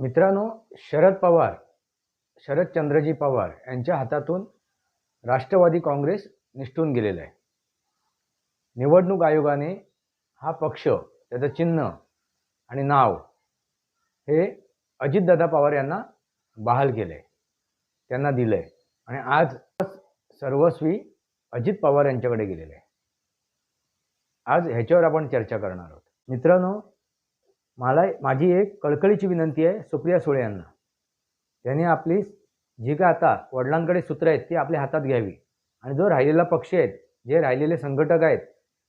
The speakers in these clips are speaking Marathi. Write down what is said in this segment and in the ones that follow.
मित्रांनो शरद पवार शरदचंद्रजी पवार यांच्या हातातून राष्ट्रवादी काँग्रेस निष्ठून गेलेलं आहे. निवडणूक आयोगाने हा पक्ष त्याचं चिन्ह आणि नाव हे अजितदादा पवार यांना बहाल केलं आहे त्यांना दिलं आहे आणि आज सर्वस्वी अजित पवार यांच्याकडे गेलेलं आहे. आज ह्याच्यावर आपण चर्चा करणार आहोत. मित्रांनो मला माझी एक कळकळीची विनंती आहे सुप्रिया सुळे यांना. त्यांनी आपली जी काय आता वडिलांकडे सूत्र आहेत ती आपल्या हातात घ्यावी. आणि जो राहिलेला पक्ष आहेत जे राहिलेले संघटक आहेत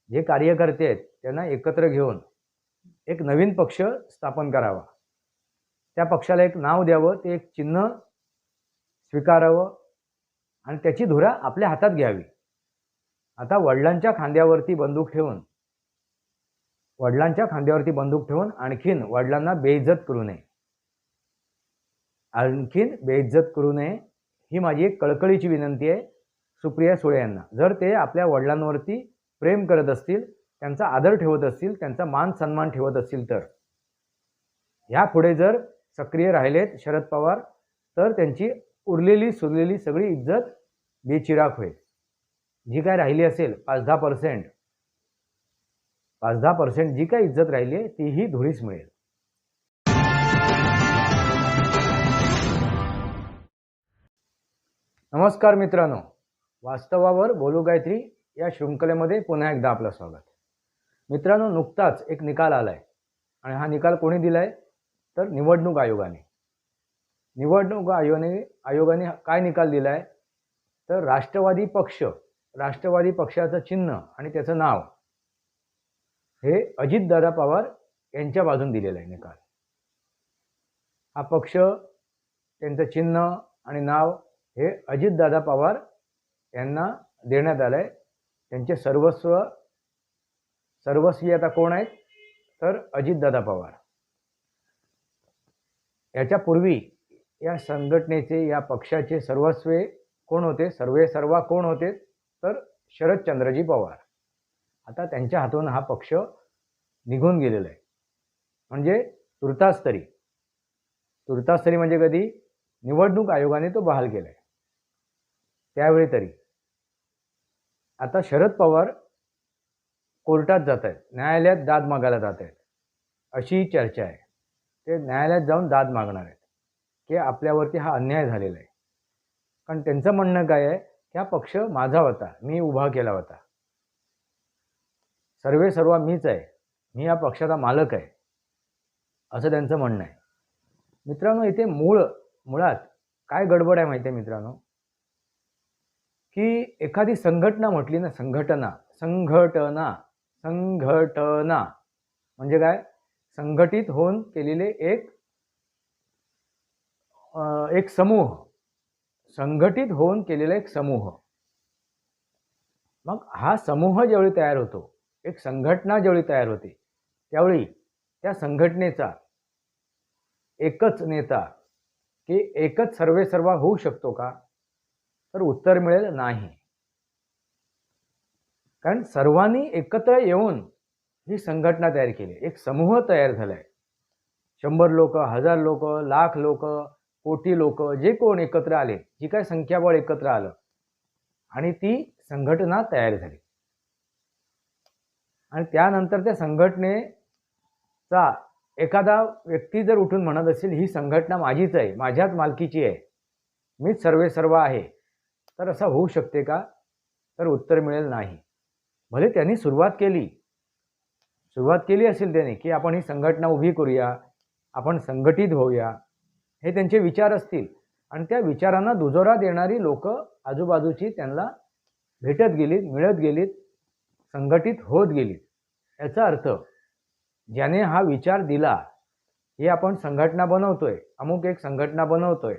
जे कार्यकर्ते आहेत त्यांना एकत्र घेऊन एक नवीन पक्ष स्थापन करावा. त्या पक्षाला एक नाव द्यावं ते एक चिन्ह स्वीकारावं आणि त्याची धुरा आपल्या हातात घ्यावी. आता वडिलांच्या खांद्यावरती बंदूक ठेवून वडिलांच्या खांद्यावरती बंदूक ठेवून आणखीन वडिलांना बेइज्जत करू नये. आणखीन बेइज्जत करू नये ही माझी एक कळकळीची विनंती आहे. सुप्रिया सुळे यांना. जर ते आपल्या वडिलांवरती प्रेम करत असतील त्यांचा आदर ठेवत असतील त्यांचा मान सन्मान ठेवत असतील तर. ह्यापुढे जर सक्रिय राहिलेत शरद पवार तर त्यांची उरलेली सुरलेली सगळी इज्जत बेचिराख होईल. जी काय राहिली असेल पाच दहा पर्सेंट पाच दहा पर्सेंट जी काही इज्जत राहिली आहे तीही धुळीस मिळेल. नमस्कार मित्रांनो. वास्तवावर बोलू गायत्री या शृंखलेमध्ये पुन्हा एकदा आपलं स्वागत. मित्रांनो नुकताच एक निकाल आलाय. आणि हा निकाल कोणी दिलाय? तर निवडणूक आयोगाने. निवडणूक आयोगाने आयोगाने काय निकाल दिलाय? तर राष्ट्रवादी पक्ष राष्ट्रवादी पक्षाचं चिन्ह आणि त्याचं नाव. हे अजितदादा पवार यांच्या बाजून दिलेलं आहे निकाल. हा पक्ष त्यांचं चिन्ह आणि नाव हे अजितदादा पवार यांना देण्यात आलं आहे त्यांचे सर्वस्व सर्वस्वी आता कोण आहेत? तर अजितदादा पवार. याच्यापूर्वी या संघटनेचे या पक्षाचे सर्वस्वे कोण होते? सर्वे सर्वा कोण होते? तर शरदचंद्रजी पवार. आता त्यांच्या हातून हा पक्ष निघून गेलेला आहे. म्हणजे तुर्तास तरी तुर्तास तरी म्हणजे कधी? निवडणूक आयोगाने तो बहाल केला आहे त्यावेळी तरी. आता शरद पवार कोर्टात जात आहेत न्यायालयात दाद मागायला जात आहेत अशी चर्चा आहे. ते न्यायालयात जाऊन दाद मागणार आहेत. की आपल्यावरती हा अन्याय झालेला आहे. कारण त्यांचं म्हणणं काय आहे? की हा पक्ष माझा होता. मी उभा केला होता. सर्वे सर्व मीच आहे. मी या पक्षाचा मालक आहे. असं त्यांचं म्हणणं आहे. मित्रांनो इथे मूळ मुळात काय गडबड आहे माहिती आहे मित्रांनो? की एखादी संघटना म्हटली ना संघटना संघटना संघटना म्हणजे काय? संघटित होऊन केलेले एक एक समूह. संघटित होऊन केलेला एक समूह. मग हा समूह ज्यावेळी तयार होतो एक संघटना ज्यावेळी तयार होते त्यावेळी त्या संघटनेचा एकच नेता की एकच सर्वे सर्वा होऊ शकतो का? तर उत्तर मिळेल नाही. कारण सर्वांनी एकत्र येऊन ही संघटना तयार केली. एक समूह तयार झाला आहे शंभर लोक हजार लोक लाख लोक कोटी लोक जे कोण एकत्र आले जी काय संख्याबळ एकत्र आलं. आणि ती संघटना तयार झाली. आणि त्यानंतर त्या संघटनेचा एखादा व्यक्ती जर उठून म्हणत असेल ही संघटना माझीच आहे माझ्याच मालकीची आहे मीच सर्वे सर्व आहे तर असं होऊ शकते का? तर उत्तर मिळेल नाही. भले त्यांनी सुरुवात केली. सुरुवात केली असेल त्याने की आपण ही संघटना उभी करूया आपण संघटित होऊया हे त्यांचे विचार असतील. आणि त्या विचारांना दुजोरा देणारी लोक आजूबाजूची त्यांना भेटत गेलीत मिळत गेलीत. संघटित होत गेलीत याचा अर्थ ज्याने हा विचार दिला हे आपण संघटना बनवतोय अमुक एक संघटना बनवतोय.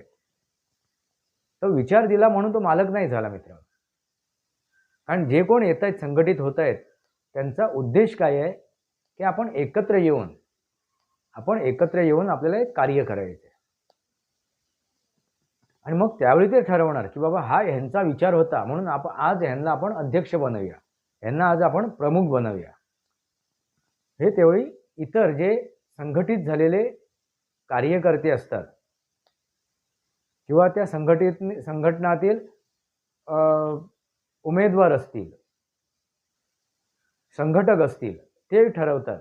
तो विचार दिला म्हणून तो मालक नाही झाला मित्र. कारण जे कोण येत आहेत संघटित होत आहेत त्यांचा उद्देश काय आहे? की आपण एकत्र येऊन आपण एकत्र येऊन आपल्याला एक कार्य करायचं आणि मग त्यावेळी ते ठरवणार की बाबा हा ह्यांचा विचार होता म्हणून आपण आज ह्यांना आपण अध्यक्ष बनवूया. ह्यांना आज आपण प्रमुख बनवूया. हे तेवढी इतर जे संघटित झालेले कार्यकर्ते असतात किंवा त्या संघटित संघटनातील उमेदवार असतील संघटक असतील ते ठरवतात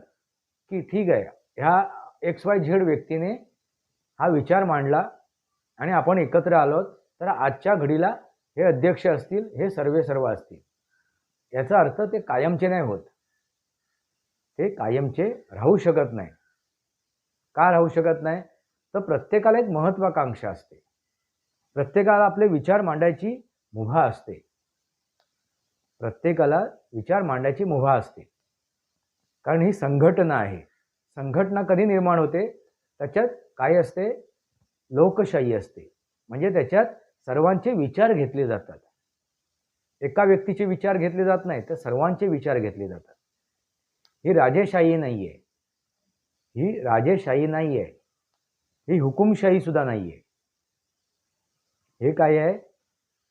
की ठीक आहे ह्या एक्स वाय झेड व्यक्तीने हा विचार मांडला आणि आपण एकत्र आलो तर आजच्या घडीला हे अध्यक्ष असतील हे सर्वे सर्व असतील. याचा अर्थ ते कायमचे नाही होत. ते कायमचे राहू शकत नाही. का राहू शकत नाही? तर प्रत्येकाला एक महत्वाकांक्षा असते. प्रत्येकाला आपले विचार मांडायची मुभा असते. प्रत्येकाला विचार मांडायची मुभा असते. कारण ही संघटना आहे. संघटना कधी निर्माण होते? त्याच्यात काय असते? लोकशाही असते. म्हणजे त्याच्यात सर्वांचे विचार घेतले जातात. एका व्यक्तीचे विचार घेतले जात नाही तर सर्वांचे विचार घेतले जातात. ही राजेशाही नाही आहे ही राजेशाही नाही आहे ही हुकुमशाही सुद्धा नाही आहे हे काय आहे?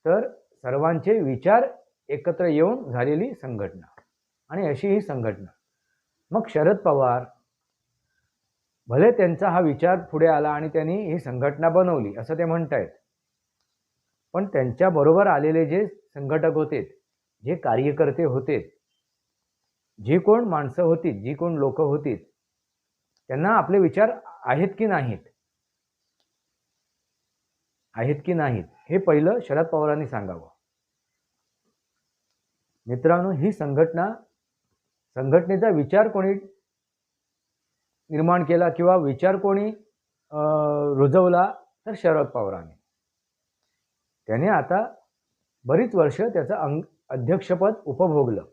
तर सर्वांचे विचार एकत्र येऊन झालेली संघटना आणि अशी ही संघटना. मग शरद पवार भले त्यांचा हा विचार पुढे आला आणि त्यांनी ही संघटना बनवली असं ते म्हणतायत पण त्यांच्याबरोबर आलेले जे संघटक होते जे कार्यकर्ते होते जी कोण माणसं होती जी कोण लोक होती त्यांना आपले विचार आहेत की नाहीत? आहेत की नाहीत? हे पहिलं शरद पवारांनी सांगावं. मित्रांनो ही संघटना संघटनेचा विचार कोणी निर्माण केला किंवा विचार कोणी अं, रुजवला तर शरद पवारांनी. त्याने आता बरीच वर्ष त्याचं अंग अध्यक्षपद उपभोगलं.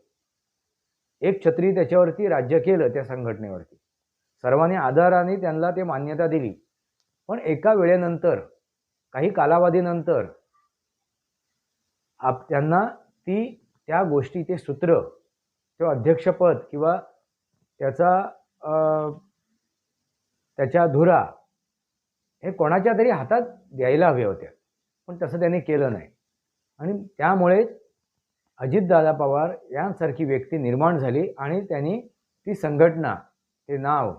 एक छत्री त्याच्यावरती राज्य केलं त्या संघटनेवरती. सर्वांनी आदराने त्यांना ते मान्यता दिली. पण एका वेळेनंतर काही कालावधीनंतर आप त्यांना ती त्या गोष्टी ते सूत्र किंवा अध्यक्षपद किंवा त्याचा त्याच्या धुरा हे कोणाच्या तरी हातात द्यायला हव्या होत्या. पण तसं त्यांनी केलं नाही. आणि त्यामुळेच अजितदादा पवार यांसारखी व्यक्ती निर्माण झाली आणि त्यांनी ती संघटना ते नाव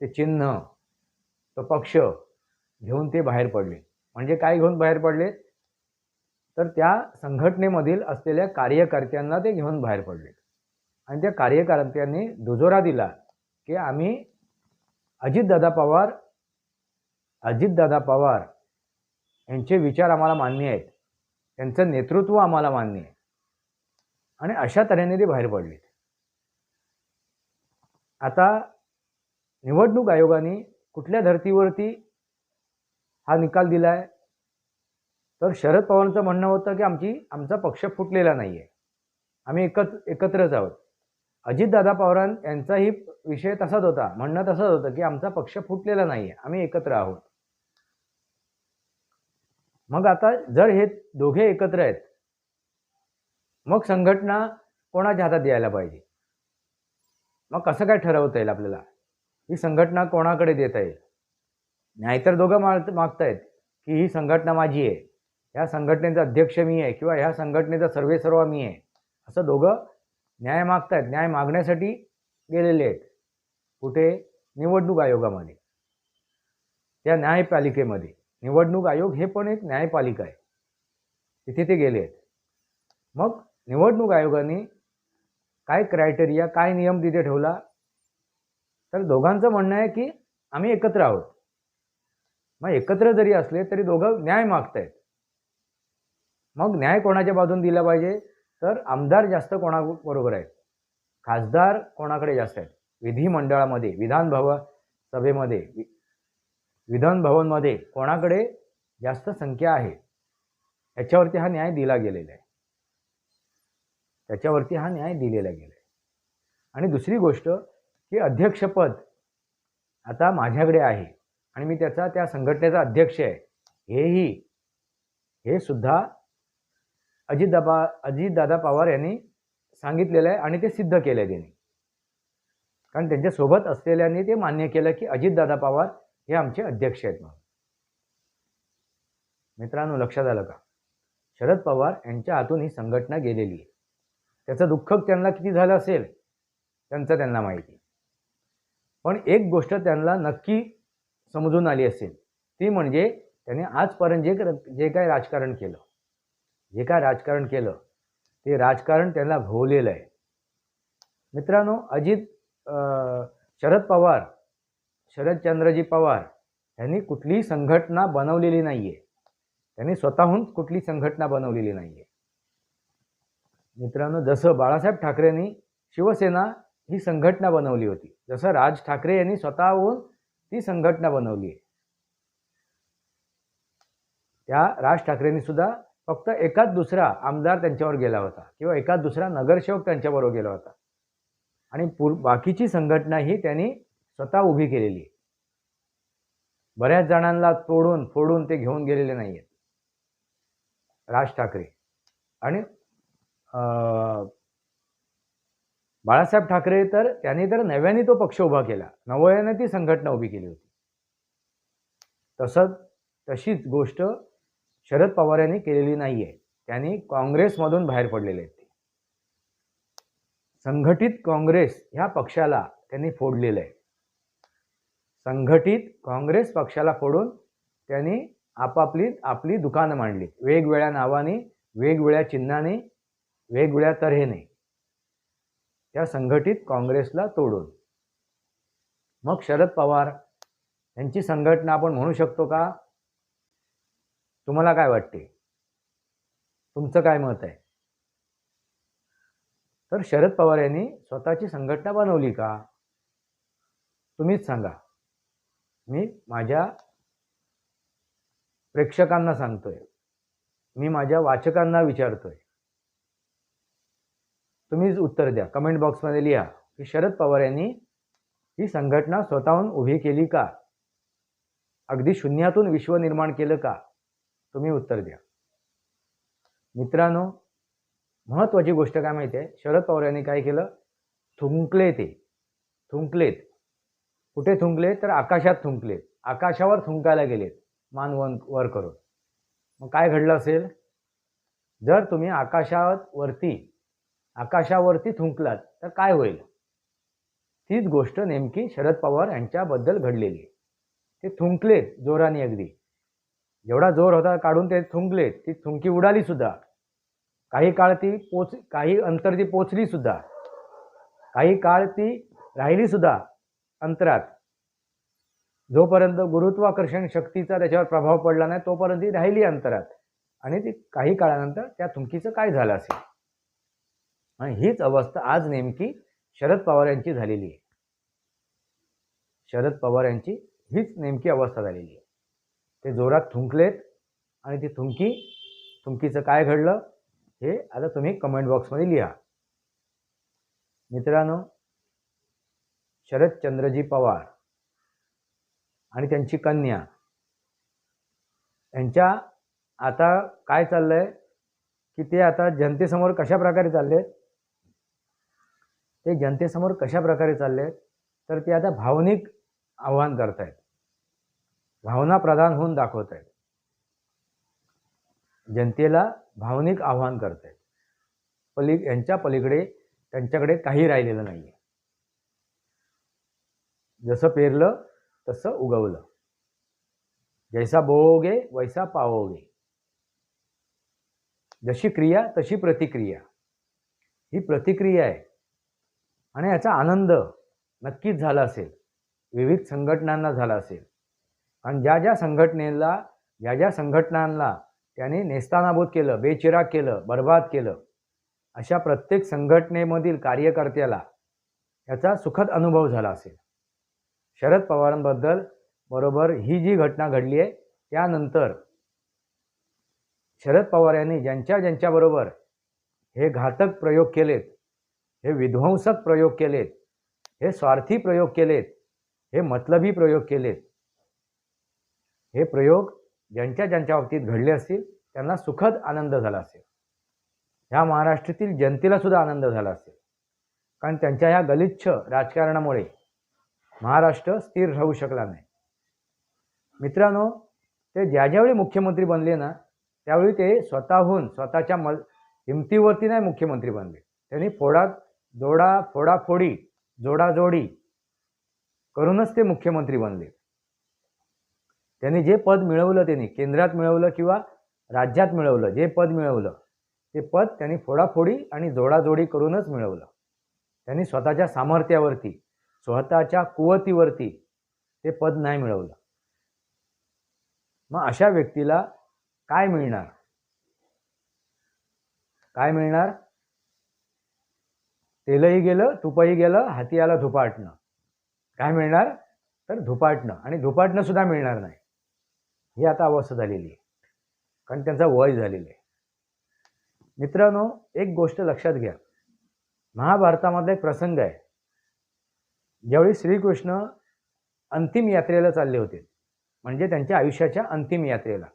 ते चिन्ह तो पक्ष घेऊन ते बाहेर पडले. म्हणजे काय घेऊन बाहेर पडले? तर त्या संघटनेमधील असलेल्या कार्यकर्त्यांना ते घेऊन बाहेर पडले. आणि त्या कार्यकर्त्यांनी दुजोरा दिला की आम्ही अजितदादा पवार अजितदादा पवार यांचे विचार आम्हाला मान्य आहेत. त्यांचं नेतृत्व आम्हाला मान्य आहे. आणि अशा तऱ्हेने ते बाहेर पडले आता निवडणूक आयोगाने कुठल्या धर्तीवरती हा निकाल दिलाय? तर शरद पवारांचं म्हणणं होतं की आमची आमचा पक्ष फुटलेला नाही आहे आम्ही एकत्र एकत्रच आहोत. अजितदादा पवारां यांचाही विषय तसाच होता म्हणणं तसंच होतं की आमचा पक्ष फुटलेला नाही आहे आम्ही एकत्र आहोत. मग आता जर हे दोघे एकत्र आहेत मग संघटना कोणाच्या हातात द्यायला पाहिजे? मग कसं काय ठरवता येईल आपल्याला? ही संघटना कोणाकडे देता येईल? नाहीतर दोघं माग मागतायत की ही संघटना माझी आहे ह्या संघटनेचा अध्यक्ष मी आहे किंवा ह्या संघटनेचा सर्वे सर्व मी आहे. असं दोघं न्याय मागतायत. न्याय मागण्यासाठी गेलेले आहेत. कुठे? निवडणूक आयोगामध्ये. त्या न्यायपालिकेमध्ये. निवडणूक आयोग हे पण एक न्यायपालिका आहे. तिथे ते गेले आहेत. मग निवडणूक आयोगाने काय क्रायटेरिया काय नियम तिथे ठेवला? तर दोघांचं म्हणणं आहे की आम्ही एकत्र आहोत. मग एकत्र जरी असले तरी दोघं न्याय मागतायत. मग न्याय कोणाच्या बाजून दिला पाहिजे? तर आमदार जास्त कोणाबरोबर आहेत? खासदार कोणाकडे जास्त आहेत? विधिमंडळामध्ये विधानभव सभेमध्ये वि- विधान भवनमध्ये कोणाकडे जास्त संख्या आहे? याच्यावरती हा न्याय दिला गेलेला आहे. त्याच्यावरती हा न्याय दिलेला गेला आहे. आणि दुसरी गोष्ट की अध्यक्षपद आता माझ्याकडे आहे आणि मी त्याचा त्या संघटनेचा अध्यक्ष आहे. हेही हे सुद्धा अजितदाबा अजितदादा पवार यांनी सांगितलेलं आहे आणि ते सिद्ध केलं आहे त्यांनी. कारण त्यांच्यासोबत असलेल्यांनी ते मान्य केलं की अजितदादा पवार हे आमचे अध्यक्ष आहेत म्हणून. मित्रांनो लक्षात आलं का? शरद पवार यांच्या हातून ही संघटना गेलेली आहे. त्याचं दुःख त्यांना किती झालं असेल त्यांचं त्यांना माहिती पण एक गोष्ट त्यांना नक्की समजून आली असेल ती म्हणजे त्याने आजपर्यंत जे जे काय राजकारण केलं जे काय राजकारण केलं ते राजकारण त्यांना भोवलेलं आहे. मित्रांनो अजित शरद पवार शरदचंद्रजी पवार यांनी कुठलीही संघटना बनवलेली नाही आहे त्यांनी स्वतःहून कुठली संघटना बनवलेली नाही आहे मित्रांनो जसं बाळासाहेब ठाकरेंनी शिवसेना ही संघटना बनवली होती जसं राज ठाकरे यांनी स्वतःहून ती संघटना बनवली आहे. त्या राज ठाकरेंनी सुद्धा फक्त एकाच दुसरा आमदार त्यांच्यावर गेला होता किंवा एकाच दुसरा नगरसेवक त्यांच्याबरोबर गेला होता. आणि पूर बाकीची संघटना ही त्यांनी स्वतः उभी केलेली आहे. बऱ्याच जणांना तोडून फोडून ते घेऊन गेलेले नाही आहेत राज ठाकरे. आणि अं, बाळासाहेब ठाकरे तर त्यांनी तर नव्याने तो पक्ष उभा केला. नवयाने ती संघटना उभी केली होती. तसंच तशीच गोष्ट शरद पवार यांनी केलेली नाही आहे त्यांनी काँग्रेसमधून बाहेर पडलेले आहेत ते. संघटित काँग्रेस ह्या पक्षाला त्यांनी फोडलेलं आहे. संघटित काँग्रेस पक्षाला फोडून त्यांनी आपापली आपली दुकानं मांडली. वेगवेगळ्या नावाने वेगवेगळ्या चिन्हाने वेगवेगळ्या तऱ्हेने. त्या संघटित काँग्रेसला तोडून. मग शरद पवार यांची संघटना आपण म्हणू शकतो का? तुम्हाला काय वाटते? तुमचं काय मत आहे? तर शरद पवार यांनी स्वतःची संघटना बनवली का? तुम्हीच सांगा. मी माझ्या प्रेक्षकांना सांगतोय. मी माझ्या वाचकांना विचारतोय. तुम्हीच उत्तर द्या. कमेंट बॉक्समध्ये लिहा की शरद पवार यांनी ही संघटना स्वतःहून उभी केली का? अगदी शून्यातून विश्व निर्माण केलं का? तुम्ही उत्तर द्या. मित्रांनो महत्त्वाची गोष्ट काय माहिती आहे? शरद पवार यांनी काय केलं? थुंकले ते. थुंकलेत. कुठे थुंकले तर आकाशात थुंकलेत आकाशावर थुंकायला गेलेत. मान वन वर करून. मग काय घडलं असेल? जर तुम्ही आकाशावरती आकाशावरती थुंकलात तर काय होईल? तीच गोष्ट नेमकी शरद पवार यांच्याबद्दल घडलेली ते थुंकलेत जोराने अगदी. जेवढा जोर होता काढून ते थुंकलेत. ती थुंकी उडाली सुद्धा. काही काळ ती पोच काही अंतर ती पोचली सुद्धा. काही काळ ती राहिली सुद्धा. अंतरात. जोपर्यंत गुरुत्वाकर्षण शक्तीचा त्याच्यावर प्रभाव पडला नाही तोपर्यंत ती राहिली अंतरात. आणि ती काही काळानंतर त्या थुंकीचं काय झालं असेल? आणि हीच अवस्था आज नेमकी शरद पवार यांची झालेली आहे. शरद पवार यांची हीच नेमकी अवस्था झालेली आहे. ते जोरात थुंकलेत आणि ती थुंकी थुंकीचं काय घडलं हे आता तुम्ही कमेंट बॉक्समध्ये लिहा. मित्रांनो शरदचंद्रजी पवार आणि त्यांची कन्या. यांच्या आता काय चाललंय? की ते आता जनतेसमोर कशा प्रकारे चालले ते जनतेसमोर कशा प्रकारे चालले तर ते आता भावनिक आव्हान करतायत. भावना प्रधान होऊन दाखवत आहेत जनतेला भावनिक आव्हान करत आहेत पली यांच्या पलीकडे त्यांच्याकडे काही राहिलेलं नाही आहे जसं पेरलं तसं उगवलं. जैसा बोगे वैसा पावोगे जशी क्रिया तशी प्रतिक्रिया. ही प्रतिक्रिया आहे. आणि याचा आनंद नक्कीच झाला असेल. विविध संघटनांना झाला असेल. आणि ज्या ज्या संघटनेला ज्या ज्या संघटनांना त्याने नेस्तानाबूत केलं बेचिराग केलं बर्बाद केलं अशा प्रत्येक संघटनेमधील कार्यकर्त्याला याचा सुखद अनुभव झाला असेल. शरद पवारांबद्दल बरोबर ही जी घटना घडली आहे त्यानंतर शरद पवार यांनी ज्यांच्या ज्यांच्याबरोबर हे घातक प्रयोग केलेत हे विध्वंसक प्रयोग केलेत हे स्वार्थी प्रयोग केलेत हे मतलबी प्रयोग केलेत हे प्रयोग ज्यांच्या ज्यांच्या बाबतीत घडले असतील त्यांना सुखद आनंद झाला असेल. ह्या महाराष्ट्रातील जनतेला सुद्धा आनंद झाला असेल. कारण त्यांच्या ह्या गलिच्छ राजकारणामुळे महाराष्ट्र स्थिर राहू शकला नाही. मित्रांनो ते ज्या ज्यावेळी मुख्यमंत्री बनले ना त्यावेळी ते स्वतःहून स्वतःच्या मल हिमतीवरती नाही मुख्यमंत्री बनले. त्यांनी फोडा जोडा फोडाफोडी जोडाजोडी करूनच ते मुख्यमंत्री बनले. त्यांनी जे पद मिळवलं त्यांनी केंद्रात मिळवलं किंवा राज्यात मिळवलं जे पद मिळवलं ते पद त्यांनी फोडाफोडी आणि जोडाजोडी करूनच मिळवलं. त्यांनी स्वतःच्या सामर्थ्यावरती स्वतःच्या कुवतीवरती ते पद नाही मिळवलं. मग अशा व्यक्तीला काय मिळणार? काय मिळणार? तेलही गेलं तुपही गेलं हाती आला धुपाटणं. काय मिळणार? तर धुपाटणं. आणि धुपाटणं सुद्धा मिळणार नाही. ही आता अवस्था झालेली आहे. कारण त्यांचा वय झालेलं आहे. मित्रांनो एक गोष्ट लक्षात घ्या. महाभारतामधला एक प्रसंग आहे. ज्यावेळी श्रीकृष्ण अंतिम यात्रेला चालले होते म्हणजे त्यांच्या आयुष्याच्या अंतिम यात्रेला.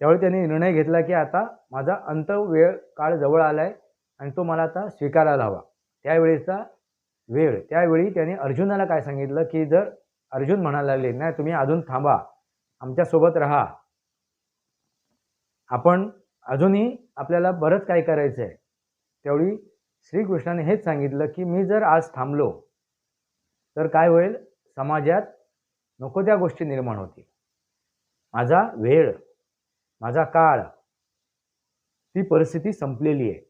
त्यावेळी त्यांनी निर्णय घेतला की आता माझा अंत वेळ काळ जवळ आला आहे आणि तो मला आता स्वीकारायला हवा. त्यावेळेचा वेळ त्यावेळी त्याने अर्जुनाला काय सांगितलं की जर अर्जुन म्हणायला लागले नाही तुम्ही अजून थांबा आमच्यासोबत राहा. आपण अजूनही आपल्याला बरंच काय करायचं आहे त्यावेळी श्रीकृष्णाने हेच सांगितलं की मी जर आज थांबलो तर काय होईल? समाजात नको त्या गोष्टी निर्माण होतील. माझा वेळ माझा काळ ती परिस्थिती संपलेली आहे.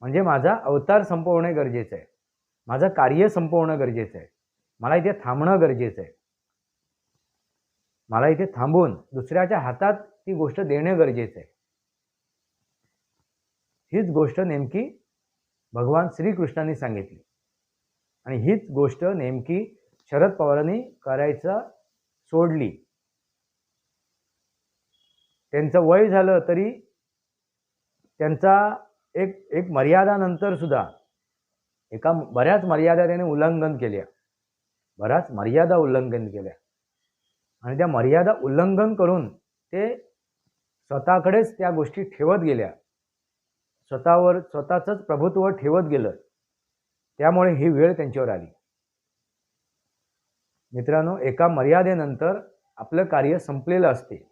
म्हणजे माझा अवतार संपवणे गरजेचं आहे. माझं कार्य संपवणं गरजेचं आहे. मला इथे थांबणं गरजेचं आहे. मला इथे थांबून दुसऱ्याच्या हातात ती गोष्ट देणं गरजेचं आहे. हीच गोष्ट नेमकी भगवान श्रीकृष्णांनी सांगितली. आणि हीच गोष्ट नेमकी शरद पवारांनी करायचं सोडली. त्यांचं वय झालं तरी त्यांचा एक एक मर्यादानंतर सुद्धा एका बऱ्याच मर्यादा त्याने उल्लंघन केल्या. बऱ्याच मर्यादा उल्लंघन केल्या. आणि त्या मर्यादा उल्लंघन करून ते स्वतःकडेच त्या गोष्टी ठेवत गेल्या. स्वतःवर स्वतःचंच प्रभुत्व ठेवत गेलं. त्यामुळे ही वेळ त्यांच्यावर आली. मित्रांनो एका मर्यादेनंतर आपलं कार्य संपलेलं असते.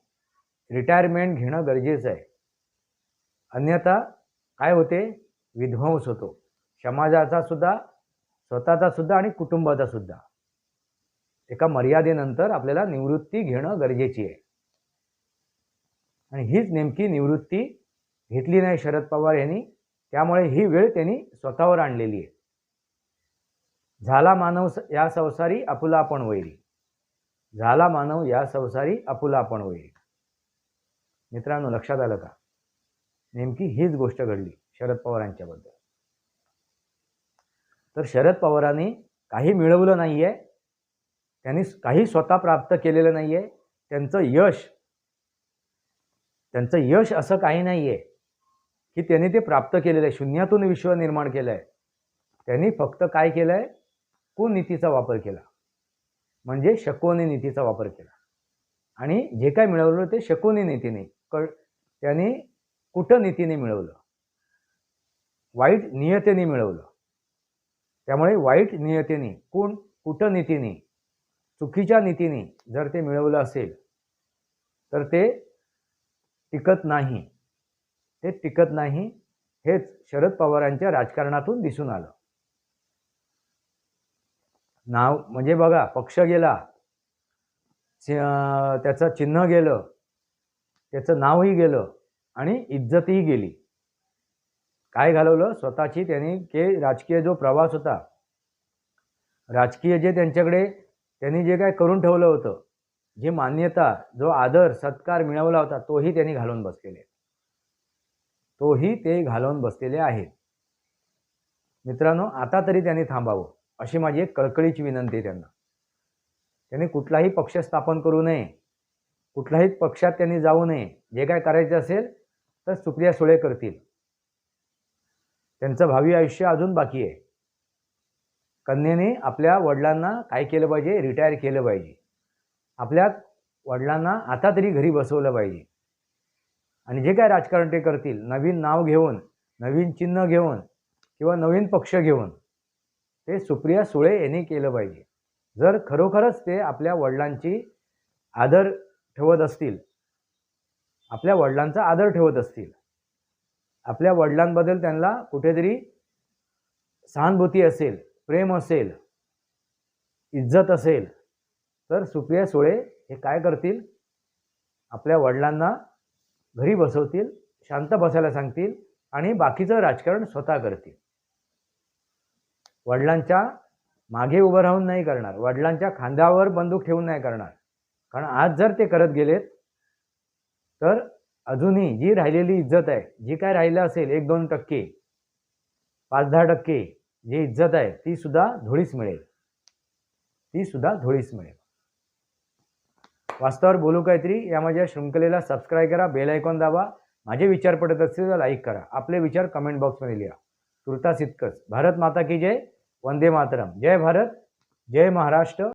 रिटायरमेंट घेणं गरजेचं आहे. अन्यथा काय होते? विध्वंस होतो. समाजाचा सुद्धा स्वतःचा सुद्धा आणि कुटुंबाचा सुद्धा. एका मर्यादेनंतर आपल्याला निवृत्ती घेणं गरजेची आहे. आणि हीच नेमकी निवृत्ती घेतली नाही शरद पवार यांनी त्यामुळे ही वेळ त्यांनी स्वतःवर आणलेली आहे. झाला मानव या संसारी आपुला आपण वैरी. झाला मानव या संसारी आपुला आपण वैरी. मित्रांनो लक्षात आलं का? नेमकी हीच गोष्ट घडली शरद पवारांच्याबद्दल तर शरद पवारांनी काही मिळवलं नाही आहे त्यांनी काही स्वतः प्राप्त केलेलं नाही आहे त्यांचं यश त्यांचं यश असं काही नाही आहे की त्यांनी ते प्राप्त केलेलं आहे. शून्यातून विश्व निर्माण केलं आहे त्यांनी फक्त काय केलं आहे कुनीतीचा वापर केला. म्हणजे शकोनी नीतीचा वापर केला. आणि जे काय मिळवलं ते शकोनी नीतीने क त्याने कुटनीतीने मिळवलं? वाईट नियतेने मिळवलं. त्यामुळे वाईट नियतेने कोण? कुटनीतीने चुकीच्या नीतीने जर ते मिळवलं असेल तर ते टिकत नाही. ते टिकत नाही हेच शरद पवारांच्या राजकारणातून दिसून आलं. नाव म्हणजे बघा पक्ष गेला त्याचं चिन्ह गेलं त्याचं नावही गेलं आणि इज्जतही गेली. काय घालवलं? स्वतःची त्यांनी के राजकीय जो प्रवास होता राजकीय जे त्यांच्याकडे त्यांनी जे काय करून ठेवलं होतं जे मान्यता जो आदर सत्कार मिळवला होता तोही त्यांनी घालून बसलेले तोही ते घालवून बसलेले आहेत. मित्रांनो आता तरी त्यांनी थांबावं. अशी माझी एक कळकळीची विनंती आहे त्यांना. त्यांनी कुठलाही पक्ष स्थापन करू नये. कुठल्याही पक्षात त्यांनी जाऊ नये. जे काय करायचे असेल तर सुप्रिया सुळे करतील. त्यांचं भावी आयुष्य अजून बाकी आहे. कन्येने आपल्या वडिलांना काय केलं पाहिजे? रिटायर केलं पाहिजे. आपल्या वडिलांना आता तरी घरी बसवलं पाहिजे. आणि जे काय राजकारण ते करतील नवीन नाव घेऊन नवीन चिन्ह घेऊन किंवा नवीन पक्ष घेऊन ते सुप्रिया सुळे यांनी केलं पाहिजे. जर खरोखरच ते आपल्या वडिलांची आदर ठेवत असतील आपल्या वडिलांचा आदर ठेवत असतील आपल्या वडिलांबद्दल त्यांना कुठेतरी सहानुभूती असेल प्रेम असेल इज्जत असेल तर सुप्रिया सुळे हे काय करतील? आपल्या वडिलांना घरी बसवतील शांत बसायला सांगतील आणि बाकीचं राजकारण स्वतः करतील. वडिलांच्या मागे उभं राहून नाही करणार. वडिलांच्या खांद्यावर बंदूक ठेवून नाही करणार. कारण आज जर ते करत गेलेत तर अजूनही जी राहिलेली इज्जत आहे जी काय राहिलं असेल एक दोन टक्के पाच दहा टक्के जी इज्जत आहे ती सुद्धा धुळीस मिळेल. ती सुद्धा धुळीस मिळेल. वास्तवावर बोलू काहीतरी? या माझ्या शृंखलेला सबस्क्राईब करा बेल आयकॉन दाबा. माझे विचार पडत असतील तर लाईक करा. आपले विचार कमेंट बॉक्समध्ये लिहा. तुर्तास इतकंच. भारत माता की जय. वंदे मातरम. जय भारत जय महाराष्ट्र.